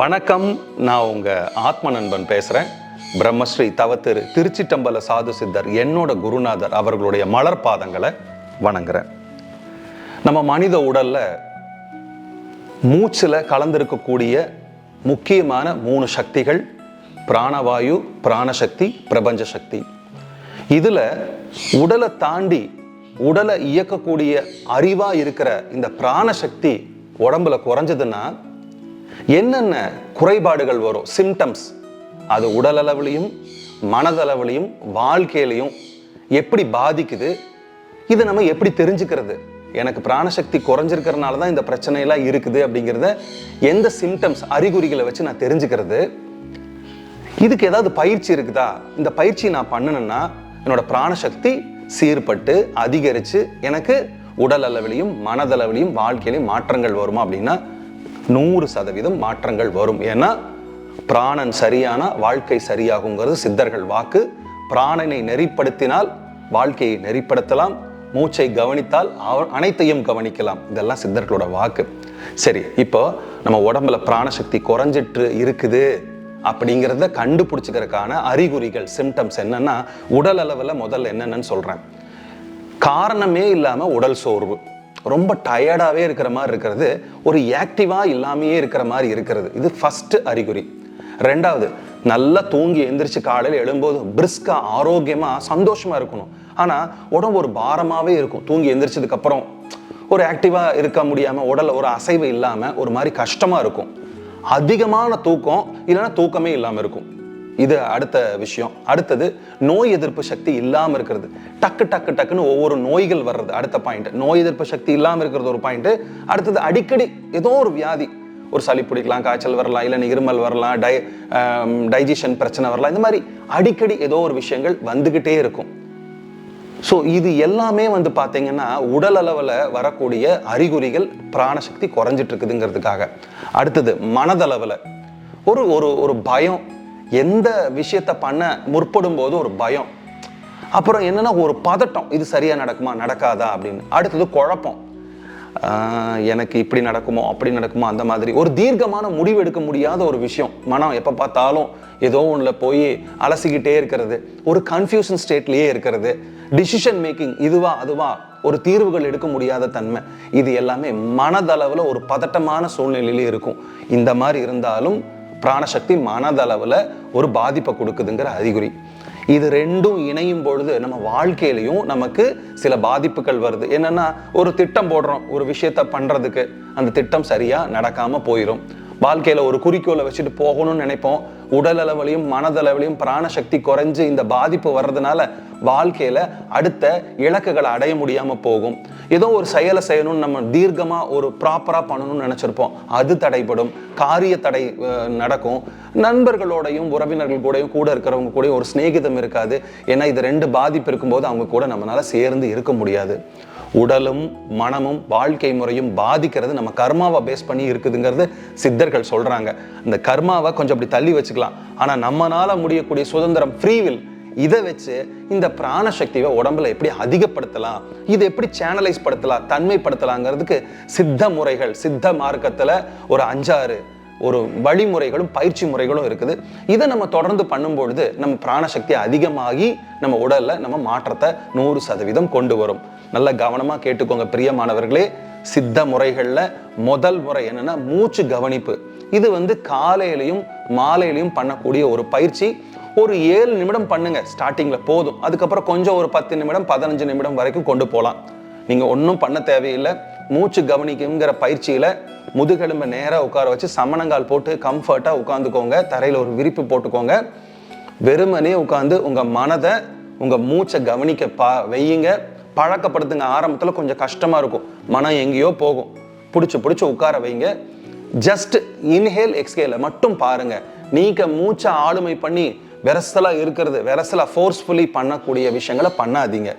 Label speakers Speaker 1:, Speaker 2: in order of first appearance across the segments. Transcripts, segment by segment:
Speaker 1: வணக்கம். நான் உங்கள் ஆத்ம நண்பன் பேசுகிறேன் பிரம்மஸ்ரீ தவத்திரு திருச்சிட்டம்பல சாது சித்தர் என்னோட குருநாதர் அவர்களுடைய மலர் பாதங்களை வணங்குறேன். நம்ம மனித உடலில் மூச்சில் கலந்திருக்கக்கூடிய முக்கியமான மூணு சக்திகள் பிராணவாயு பிராணசக்தி பிரபஞ்ச சக்தி இதில் உடலை தாண்டி உடலை இயக்கக்கூடிய அறிவாக இருக்கிற இந்த பிராணசக்தி உடம்புல குறைஞ்சதுன்னா என்னென்ன குறைபாடுகள் வரும்? சிம்டம்ஸ் அது உடலளவுலையும் மனதளவுலையும் வாழ்க்கையிலையும் எப்படி பாதிக்குது? இதை நம்ம எப்படி தெரிஞ்சுக்கிறது? எனக்கு பிராணசக்தி குறைஞ்சிருக்கிறனால தான் இந்த பிரச்சனையெல்லாம் இருக்குது அப்படிங்கிறத எந்த சிம்டம்ஸ் அறிகுறிகளை வச்சு நான் தெரிஞ்சுக்கிறது? இதுக்கு ஏதாவது பயிற்சி இருக்குதா? இந்த பயிற்சி நான் பண்ணணும்னா என்னோட பிராணசக்தி சீர்பட்டு அதிகரித்து எனக்கு உடல் அளவிலையும் மனதளவிலையும் வாழ்க்கையிலையும் மாற்றங்கள் வருமா அப்படின்னா நூறு சதவீதம் மாற்றங்கள் வரும். ஏன்னா பிராணன் சரியான வாழ்க்கை சரியாகுங்கிறது சித்தர்கள் வாக்கு. பிராணனை நெறிப்படுத்தினால் வாழ்க்கையை நெறிப்படுத்தலாம். மூச்சை கவனித்தால் அவ- அனைத்தையும் கவனிக்கலாம். இதெல்லாம் சித்தர்களோட வாக்கு. சரி இப்போ நம்ம உடம்புல பிராணசக்தி குறைஞ்சிட்டு இருக்குது அப்படிங்கிறத கண்டுபிடிச்சிக்கிறதுக்கான அறிகுறிகள் சிம்டம்ஸ் என்னன்னா உடல் அளவில் முதல்ல என்னென்னு சொல்கிறேன் காரணமே இல்லாமல் உடல் சோர்வு. ரொம்ப டயர்டாகவே இருக்கிற மாதிரி இருக்கிறது ஒரு ஆக்டிவாக இல்லாமையே இருக்கிற மாதிரி இருக்கிறது. இது ஃபஸ்ட்டு அறிகுறி. ரெண்டாவது நல்லா தூங்கி எந்திரிச்சு காலையில் எழும்போது பிரிஸ்காக ஆரோக்கியமாக சந்தோஷமாக இருக்கணும். ஆனால் உடம்பு ஒரு பாரமாகவே இருக்கும். தூங்கி எழுந்திரிச்சதுக்கப்புறம் ஒரு ஆக்டிவாக இருக்க முடியாமல் உடலில் ஒரு அசைவு இல்லாமல் ஒரு மாதிரி கஷ்டமாக இருக்கும். அதிகமான தூக்கம் இல்லைன்னா தூக்கமே இல்லாமல் இருக்கும். இது அடுத்த விஷயம். அடுத்தது நோய் எதிர்ப்பு சக்தி இல்லாமல் இருக்கிறது. டக்கு டக்கு டக்குன்னு ஒவ்வொரு நோய்கள் வர்றது. அடுத்த பாயிண்ட் நோய் எதிர்ப்பு சக்தி இல்லாமல் இருக்கிறது ஒரு பாயிண்ட் அடுத்தது அடிக்கடி ஏதோ ஒரு வியாதி. ஒரு சளி பிடிக்கலாம் காய்ச்சல் வரலாம் இல்லை இருமல் வரலாம் டை டைஜஷன் பிரச்சனை வரலாம். இந்த மாதிரி அடிக்கடி ஏதோ ஒரு விஷயங்கள் வந்துக்கிட்டே இருக்கும். ஸோ இது எல்லாமே வந்து பார்த்தீங்கன்னா உடல் அளவில் வரக்கூடிய அறிகுறிகள் பிராணசக்தி குறைஞ்சிட்டு இருக்குதுங்கிறதுக்காக. அடுத்தது மனதளவில். ஒரு ஒரு ஒரு பயம் எந்த விஷயத்த பண்ண முற்படும் போது ஒரு பயம். அப்புறம் என்னென்னா ஒரு பதட்டம். இது சரியாக நடக்குமா? நடக்காதா? அப்படின்னு. அடுத்தது குழப்பம். எனக்கு இப்படி நடக்குமோ? அப்படி நடக்குமோ? அந்த மாதிரி. ஒரு தீர்க்கமான முடிவு எடுக்க முடியாத ஒரு விஷயம். மனம் எப்போ பார்த்தாலும் ஏதோ ஒன்றில் போய் அலசிக்கிட்டே இருக்கிறது. ஒரு கன்ஃபியூஷன் ஸ்டேட்லேயே இருக்கிறது. டிசிஷன் மேக்கிங் இதுவா அதுவா ஒரு தீர்வுகள் எடுக்க முடியாத தன்மை. இது எல்லாமே மனதளவில் ஒரு பதட்டமான சூழ்நிலையிலே இருக்கும். இந்த மாதிரி இருந்தாலும் பிராணசக்தி மனதளவில் ஒரு பாதிப்பை கொடுக்குதுங்கிற அறிகுறி. இது ரெண்டும் இணையும் பொழுது நம்ம வாழ்க்கையிலையும் நமக்கு சில பாதிப்புகள் வருது. என்னன்னா ஒரு திட்டம் போடுறோம் ஒரு விஷயத்த பண்ணுறதுக்கு அந்த திட்டம் சரியாக நடக்காமல் போயிடும் வாழ்க்கையில் ஒரு குறிக்கோளை வச்சுட்டு போகணும்னு நினைப்போம். உடல் அளவிலையும் மனதளவிலையும் பிராணசக்தி குறைஞ்சு இந்த பாதிப்பு வர்றதுனால வாழ்க்கையில் அடுத்த இலக்குகளை அடைய முடியாமல் போகும். ஏதோ ஒரு செயலை செய்யணும்னு நம்ம தீர்க்கமா ஒரு ப்ராப்பரா பண்ணணும்னு நினைச்சிருப்போம். அது தடைப்படும் காரிய தடை நடக்கும். நண்பர்களோடையும் உறவினர்கள் கூடயும் கூட இருக்கிறவங்க கூடயும் ஒரு சிநேகிதம் இருக்காது. ஏன்னா இது ரெண்டு பாதிப்பு இருக்கும்போது அவங்க கூட நம்மளால சேர்ந்து இருக்க முடியாது. உடலும் மனமும் வாழ்க்கை முறையும் பாதிக்கிறது நம்ம கர்மாவை பேஸ் பண்ணி இருக்குதுங்கிறது சித்தர்கள் சொல்கிறாங்க இந்த கர்மாவை கொஞ்சம் அப்படி தள்ளி வச்சுக்கலாம். ஆனால் நம்மனால முடியக்கூடிய சுதந்திரம் ஃப்ரீவில் இதை வச்சு இந்த பிராண சக்தியை உடம்புல எப்படி அதிகப்படுத்தலாம் இதை எப்படி சேனலைஸ் படுத்தலாம் தன்மைப்படுத்தலாங்கிறதுக்கு சித்த முறைகள் சித்த மார்க்கத்தில் ஒரு அஞ்சாறு ஒரு வழிமுறைகளும் பயிற்சி முறைகளும் இருக்குது. இதை நம்ம தொடர்ந்து பண்ணும்பொழுது நம்ம பிராணசக்தி அதிகமாகி நம்ம உடலில் நம்ம மாற்றத்தை நூறு சதவீதம் கொண்டு வரும். நல்ல கவனமாக கேட்டுக்கோங்க பிரியமானவர்களே. சித்த முறைகளில் முதல் முறை என்னென்னா மூச்சு கவனிப்பு. இது வந்து காலையிலையும் மாலையிலையும் பண்ணக்கூடிய ஒரு பயிற்சி. ஒரு ஏழு நிமிடம் பண்ணுங்க. ஸ்டார்டிங்ல போதும். அதுக்கப்புறம் கொஞ்சம் ஒரு பத்து நிமிடம் பதினஞ்சு நிமிடம் வரைக்கும் கொண்டு போகலாம் நீங்க ஒன்றும் பண்ண தேவையில்லை. மூச்சு கவனிக்குங்கிற பயிற்சியில முதுகெலும்பை நேராக உட்கார வச்சு சமணங்கால் போட்டு கம்ஃபர்ட்டாக உட்காந்துக்கோங்க. தரையில் ஒரு விரிப்பு போட்டுக்கோங்க. வெறுமனே உட்காந்து உங்கள் மனதை உங்கள் மூச்சை கவனிக்க பா வையுங்க. பழக்கப்படுத்துங்க. ஆரம்பத்தில் கொஞ்சம் கஷ்டமாக இருக்கும். மனம் எங்கேயோ போகும். பிடிச்சி பிடிச்சி உட்கார வைங்க. ஜஸ்ட் இன்ஹேல் எக்ஸ்ஹேல மட்டும் பாருங்க. நீக்க மூச்சை ஆளுமை பண்ணி விரசலாக இருக்கிறது விரசலாக ஃபோர்ஸ்ஃபுல்லி பண்ணக்கூடிய விஷயங்களை பண்ணாதீங்க.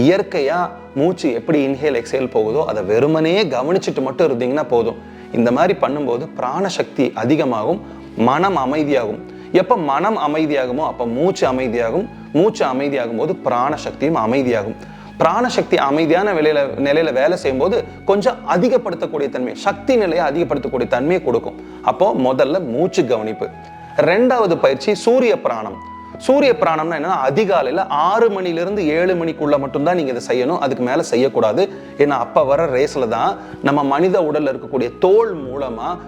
Speaker 1: இயற்கையாக மூச்சு எப்படி இன்ஹேல் எக்ஸேல் போகுதோ அதை வெறுமனே கவனிச்சுட்டு மட்டும் இருந்தீங்கன்னா போதும். இந்த மாதிரி பண்ணும்போது பிராணசக்தி அதிகமாகும் மனம் அமைதியாகும். எப்போ மனம் அமைதியாகுமோ அப்போ மூச்சு அமைதியாகும். மூச்சு அமைதியாகும் போது பிராணசக்தியும் அமைதியாகும். பிராணசக்தி அமைதியான நிலையில நிலையில வேலை செய்யும்போது கொஞ்சம் அதிகப்படுத்தக்கூடிய தன்மை சக்தி நிலையை அதிகப்படுத்தக்கூடிய தன்மையை கொடுக்கும். அப்போ முதல்ல மூச்சு கவனிப்பு. ரெண்டாவது பயிற்சி சூரிய பிராணம். சூரிய பிராணம்னா என்னன்னா அதிகாலையில் ஆறு மணிலேருந்து ஏழு மணிக்குள்ள மட்டும்தான் நீங்கள் இதை செய்யணும். அதுக்கு மேலே செய்யக்கூடாது. ஏன்னா அப்போ வர ரேஸில் தான் நம்ம மனித உடலில் இருக்கக்கூடிய தோல் மூலமாக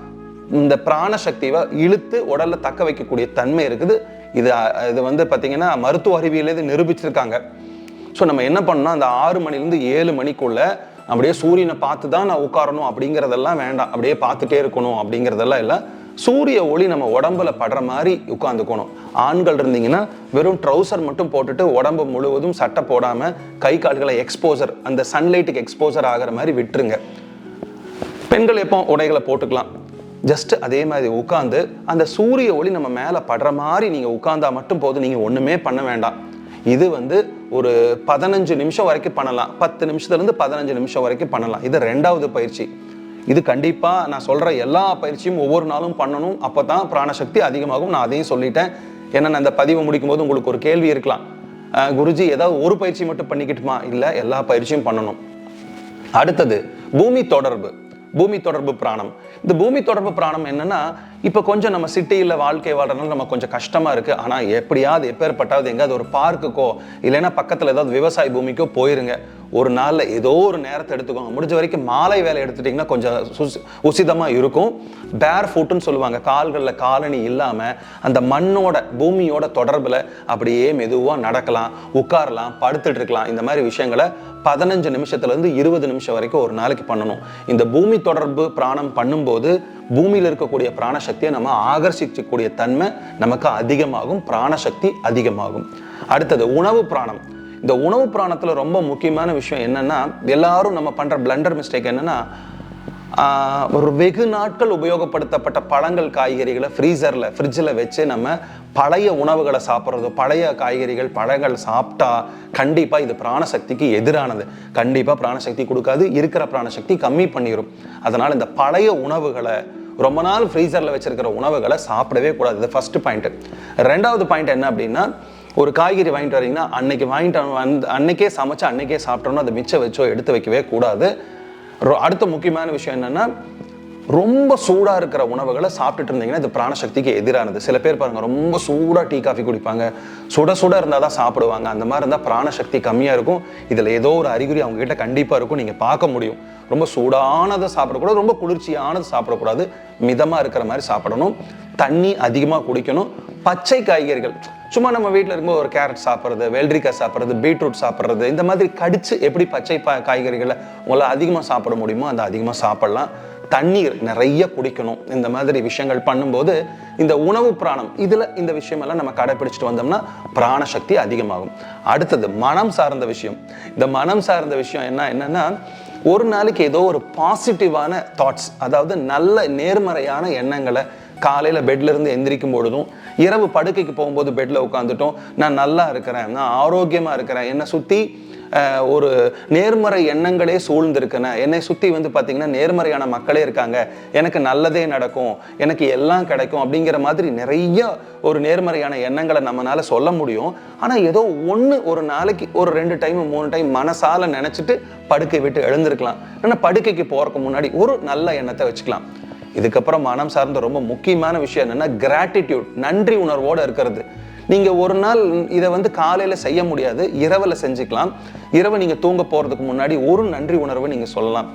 Speaker 1: இந்த பிராண சக்தியை இழுத்து உடல்ல தக்க வைக்கக்கூடிய தன்மை இருக்குது. இது இது வந்து பார்த்தீங்கன்னா மருத்துவ அறிவியல் இது நிரூபிச்சிருக்காங்க. ஸோ நம்ம என்ன பண்ணோம் அந்த ஆறு மணிலேருந்து ஏழு மணிக்குள்ள அப்படியே சூரியனை பார்த்து தான் நான் உட்காரணும் அப்படிங்கிறதெல்லாம் வேண்டாம். அப்படியே பார்த்துட்டே இருக்கணும் அப்படிங்கிறதெல்லாம் இல்லை. சூரிய ஒளி நம்ம உடம்புல படுற மாதிரி உட்காந்துக்கணும் ஆண்கள் இருந்தீங்கன்னா வெறும் ட்ரௌசர் மட்டும் போட்டுட்டு உடம்பு முழுவதும் சட்டை போடாமல் கை கால்களை எக்ஸ்போசர் அந்த சன்லைட்டுக்கு எக்ஸ்போசர் ஆகிற மாதிரி விட்டுருங்க. பெண்கள் எப்போ உடைகளை போட்டுக்கலாம்? ஜஸ்ட் அதே மாதிரி உட்காந்து அந்த சூரிய ஒளி நம்ம மேலே படுற மாதிரி நீங்கள் உட்காந்தா மட்டும் போதும் நீங்கள் ஒன்றுமே பண்ண வேண்டாம். இது வந்து ஒரு பதினஞ்சு நிமிஷம் வரைக்கும் பண்ணலாம். பத்து நிமிஷத்துலேருந்து பதினஞ்சு நிமிஷம் வரைக்கும் பண்ணலாம். இது ரெண்டாவது பயிற்சி. இது கண்டிப்பாக நான் சொல்கிற எல்லா பயிற்சியும் ஒவ்வொரு நாளும் பண்ணணும். அப்போ தான் பிராணசக்தி அதிகமாகும். நான் அதையும் சொல்லிட்டேன். ஏன்னா நான் இந்த பதிவை முடிக்கும் போது உங்களுக்கு ஒரு கேள்வி இருக்கலாம். குருஜி ஏதாவது ஒரு பயிற்சி மட்டும் பண்ணிக்கிட்டுமா? இல்லை எல்லா பயிற்சியும் பண்ணணும். அடுத்தது பூமி தொடர்பு. பூமி தொடர்பு பிராணம். இந்த பூமி தொடர்பு பிராணம் என்னன்னா இப்போ கொஞ்சம் நம்ம சிட்டியில் வாழ்க்கை வாழ்றதுனால நம்ம கொஞ்சம் கஷ்டமா இருக்கு. ஆனால் எப்படியாவது எப்பேற்பட்டாவது எங்கேயாவது ஒரு பார்க்குக்கோ இல்லைன்னா பக்கத்தில் ஏதாவது விவசாய பூமிக்கோ போயிருங்க. ஒரு நாளில் ஏதோ ஒரு நேரத்தை எடுத்துக்கோங்க. முடிஞ்ச வரைக்கும் மாலை வேலை எடுத்துட்டிங்கன்னா கொஞ்சம் உசிதமாக இருக்கும். பேர் ஃபுட்டுன்னு சொல்லுவாங்க. கால்களில் காலணி இல்லாமல் அந்த மண்ணோட பூமியோட தொடர்பில் அப்படியே மெதுவாக நடக்கலாம். உட்காரலாம் படுத்துட்டு இருக்கலாம். இந்த மாதிரி விஷயங்களை பதினஞ்சு நிமிஷத்துலேருந்து இருபது நிமிஷம் வரைக்கும் ஒரு நாளைக்கு பண்ணணும். இந்த பூமி தொடர்பு பிராணம் பண்ணும்போது பூமியில் இருக்கக்கூடிய பிராணசக்தியை நம்ம ஆகர்ஷிக்கக்கூடிய தன்மை நமக்கு அதிகமாகும். பிராணசக்தி அதிகமாகும். அடுத்தது உணவு பிராணம். இந்த உணவு பிராணத்தில் ரொம்ப முக்கியமான விஷயம் என்னென்னா எல்லாரும் நம்ம பண்ணுற பிளண்டர் மிஸ்டேக் என்னன்னா ஒரு வெகு நாட்கள் உபயோகப்படுத்தப்பட்ட பழங்கள் காய்கறிகளை ஃப்ரீசரில் ஃப்ரிட்ஜில் வச்சு நம்ம பழைய உணவுகளை சாப்பிட்றது பழைய காய்கறிகள் பழங்கள் சாப்பிட்டா கண்டிப்பாக இது பிராணசக்திக்கு எதிரானது. கண்டிப்பாக பிராணசக்தி கொடுக்காது இருக்கிற பிராணசக்தி கம்மி பண்ணிடும் அதனால் இந்த பழைய உணவுகளை ரொம்ப நாள் ஃப்ரீசரில் வச்சுருக்கிற உணவுகளை சாப்பிடவே கூடாது. இது ஃபஸ்ட்டு பாயிண்ட்டு ரெண்டாவது பாயிண்ட் என்ன அப்படின்னா ஒரு காய்கறி வாங்கிட்டு வரீங்கன்னா அன்னைக்கு வாங்கிட்டு வந்து அன்னைக்கே சமைச்சு அன்னைக்கே சாப்பிட்டோம்னா அதை மிச்சம் வச்சோ எடுத்து வைக்கவே கூடாது. அடுத்த முக்கியமான விஷயம் என்னன்னா ரொம்ப சூடா இருக்கிற உணவுகளை சாப்பிட்டுட்டு இருந்தீங்கன்னா இது பிராணசக்திக்கு எதிரானது. சில பேர் பாருங்க ரொம்ப சூடா டீ காஃபி குடிப்பாங்க. சுட சுட இருந்தால் தான் சாப்பிடுவாங்க. அந்த மாதிரி இருந்தால் பிராணசக்தி கம்மியா இருக்கும். இதுல ஏதோ ஒரு அறிகுறி அவங்க கிட்ட கண்டிப்பா இருக்கும். நீங்க பார்க்க முடியும். ரொம்ப சூடானதை சாப்பிடக்கூடாது ரொம்ப குளிர்ச்சியானது சாப்பிடக்கூடாது. மிதமா இருக்கிற மாதிரி சாப்பிடணும். தண்ணி அதிகமாக குடிக்கணும். பச்சை காய்கறிகள். சும்மா நம்ம வீட்டில் இருக்கும்போது ஒரு கேரட் சாப்பிட்றது வெள்ளரிக்காய் சாப்பிட்றது பீட்ரூட் சாப்பிட்றது இந்த மாதிரி கடிச்சு எப்படி பச்சை பா காய்கறிகளை உங்களால் அதிகமாக சாப்பிட முடியுமோ அந்த அதிகமாக சாப்பிட்லாம். தண்ணீர் நிறைய குடிக்கணும். இந்த மாதிரி விஷயங்கள் பண்ணும்போது இந்த உணவு பிராணம் இதில் இந்த விஷயமெல்லாம் நம்ம கடைபிடிச்சிட்டு வந்தோம்னா பிராணசக்தி அதிகமாகும். அடுத்தது மனம் சார்ந்த விஷயம். இந்த மனம் சார்ந்த விஷயம் என்ன என்னன்னா ஒரு நாளைக்கு ஏதோ ஒரு பாசிட்டிவான தாட்ஸ் அதாவது நல்ல நேர்மறையான எண்ணங்களை காலையில் பெட்லேருந்து எந்திரிக்கும் பொழுதும் இரவு படுக்கைக்கு போகும்போது பெட்டில் உட்காந்துட்டோம் நான் நல்லா இருக்கிறேன் நான் ஆரோக்கியமாக இருக்கிறேன் என்னை சுற்றி ஒரு நேர்மறை எண்ணங்களே சூழ்ந்திருக்கன. என்னை சுத்தி வந்து பாத்தீங்கன்னா நேர்மறையான மக்களே இருக்காங்க. எனக்கு நல்லதே நடக்கும். எனக்கு எல்லாம் கிடைக்கும் அப்படிங்கிற மாதிரி நிறைய ஒரு நேர்மறையான எண்ணங்களை நம்மனால சொல்ல முடியும். ஆனா ஏதோ ஒன்று ஒரு நாளைக்கு ஒரு ரெண்டு டைம் மூணு டைம் மனசால நினைச்சிட்டு படுக்கை விட்டு எழுந்திருக்கலாம். ஆனால் படுக்கைக்கு போறதுக்கு முன்னாடி ஒரு நல்ல எண்ணத்தை வச்சுக்கலாம். இதுக்கப்புறம் மனம் சார்ந்த ரொம்ப முக்கியமான விஷயம் என்னன்னா கிராட்டிடியூட் நன்றி உணர்வோடு இருக்கிறது. நீங்கள் ஒரு நாள் இதை வந்து காலையில் செய்ய முடியாது இரவில் செஞ்சுக்கலாம். இரவு நீங்கள் தூங்க போகிறதுக்கு முன்னாடி ஒரு நன்றி உணர்வை நீங்கள் சொல்லலாம்.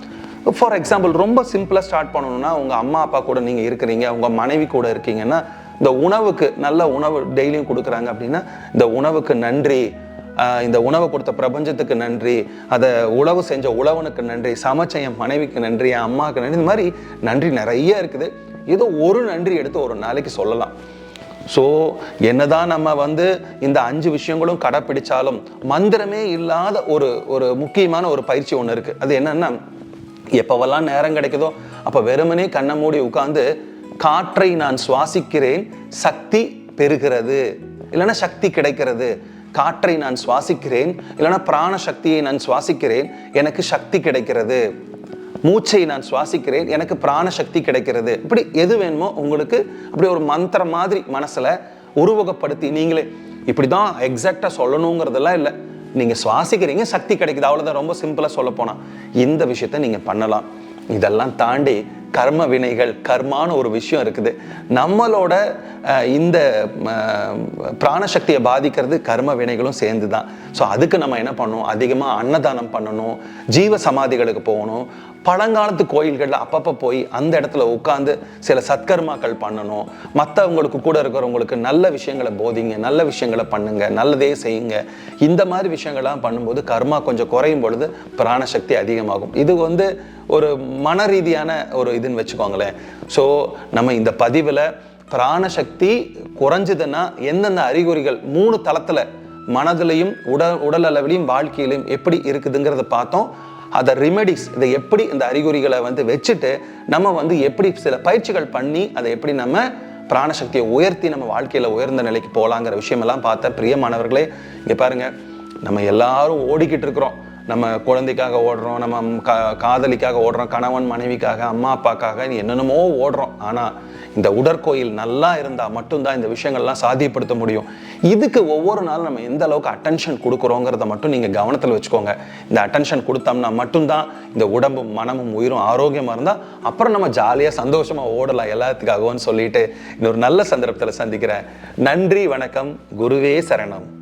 Speaker 1: ஃபார் எக்ஸாம்பிள் ரொம்ப சிம்பிளாக ஸ்டார்ட் பண்ணணும்னா உங்கள் அம்மா அப்பா கூட நீங்கள் இருக்கிறீங்க உங்கள் மனைவி கூட இருக்கீங்கன்னா இந்த உணவுக்கு நல்ல உணவு டெய்லியும் கொடுக்குறாங்க அப்படின்னா இந்த உணவுக்கு நன்றி இந்த உணவை கொடுத்த பிரபஞ்சத்துக்கு நன்றி அதை உழவு செஞ்ச உழவனுக்கு நன்றி சமைச்ச என் மனைவிக்கு நன்றி என் அம்மாவுக்கு நன்றி இந்த மாதிரி நன்றி நிறைய இருக்குது. ஏதோ ஒரு நன்றி எடுத்து ஒரு நாளைக்கு சொல்லலாம். ஸோ என்னதான் நம்ம வந்து இந்த அஞ்சு விஷயங்களும் கடைப்பிடிச்சாலும் மந்திரமே இல்லாத ஒரு ஒரு முக்கியமான ஒரு பயிற்சி ஒன்று இருக்குது அது என்னென்னா எப்போவெல்லாம் நேரம் கிடைக்குதோ அப்போ வெறுமனே கண்ணை மூடி உட்காந்து காற்றை நான் சுவாசிக்கிறேன் சக்தி பெறுகிறது. இல்லைன்னா சக்தி கிடைக்கிறது. காற்றை நான் சுவாசிக்கிறேன் இல்லைன்னா பிராண சக்தியை நான் சுவாசிக்கிறேன் எனக்கு சக்தி கிடைக்கிறது. மூச்சை நான் சுவாசிக்கிறேன் எனக்கு பிராண சக்தி கிடைக்கிறது. இப்படி எது வேணுமோ உங்களுக்கு அப்படி ஒரு மந்திரம் மாதிரி மனசில் உருவகப்படுத்தி நீங்களே இப்படி தான் எக்ஸாக்டாக சொல்லணுங்கிறதெல்லாம் இல்லை. நீங்கள் சுவாசிக்கிறீங்க சக்தி கிடைக்குது. அவ்வளோதான் ரொம்ப சிம்பிளாக சொல்ல போனால் இந்த விஷயத்த நீங்கள் பண்ணலாம். இதெல்லாம் தாண்டி கர்ம வினைகள் கர்மான்னு ஒரு விஷயம் இருக்குது. நம்மளோட இந்த பிராணசக்தியை பாதிக்கிறது கர்ம வினைகளும் சேர்ந்து தான் ஸோ அதுக்கு நம்ம என்ன பண்ணணும்? அதிகமாக அன்னதானம் பண்ணணும். ஜீவ சமாதிகளுக்கு போகணும். பழங்காலத்து கோயில்களில் அப்பப்போ போய் அந்த இடத்துல உட்காந்து சில சத்கர்மாக்கள் பண்ணணும். மற்றவங்களுக்கு கூட இருக்கிறவங்களுக்கு நல்ல விஷயங்களை போதிங்க நல்ல விஷயங்களை பண்ணுங்க நல்லதே செய்யுங்க. இந்த மாதிரி விஷயங்கள்லாம் பண்ணும்போது கர்மா கொஞ்சம் குறையும் பொழுது பிராணசக்தி அதிகமாகும். இது வந்து ஒரு மன ரீதியான ஒரு இதுன்னு வச்சுக்கோங்களேன். ஸோ நம்ம இந்த பதிவில் பிராணசக்தி குறைஞ்சதுன்னா எந்தெந்த அறிகுறிகள் மூணு தளத்தில் மனதிலையும் உடல் உடல் அளவிலையும் வாழ்க்கையிலையும் எப்படி இருக்குதுங்கிறத பார்த்தோம். அதை ரிமெடிஸ் இதை எப்படி இந்த அறிகுறிகளை வந்து வச்சுட்டு நம்ம வந்து எப்படி சில பயிற்சிகள் பண்ணி அதை எப்படி நம்ம பிராணசக்தியை உயர்த்தி நம்ம வாழ்க்கையில் உயர்ந்த நிலைக்கு போகலாங்கிற விஷயமெல்லாம் பார்த்த பிரியமானவர்களே இங்கே பாருங்கள் நம்ம எல்லாரும் ஓடிக்கிட்டு இருக்கிறோம். நம்ம குழந்தைக்காக ஓடுறோம் நம்ம கா காதலிக்காக ஓடுறோம் கணவன் மனைவிக்காக அம்மா அப்பாக்காக என்னென்னமோ ஓடுறோம். ஆனால் இந்த உடற்கோயில் நல்லா இருந்தால் மட்டும்தான் இந்த விஷயங்கள்லாம் சாத்தியப்படுத்த முடியும். இதுக்கு ஒவ்வொரு நாளும் நம்ம எந்த அளவுக்கு அட்டென்ஷன் கொடுக்குறோங்கிறத மட்டும் நீங்கள் கவனத்தில் வச்சுக்கோங்க. இந்த அட்டென்ஷன் கொடுத்தோம்னா மட்டும்தான் இந்த உடம்பும் மனமும் உயிரும் ஆரோக்கியமாக இருந்தால் அப்புறம் நம்ம ஜாலியாக சந்தோஷமாக ஓடலாம் எல்லாத்துக்காகவும் சொல்லிட்டு இன்னொரு நல்ல சந்தர்ப்பத்தில் சந்திக்கிறேன். நன்றி வணக்கம். குருவே சரணம்.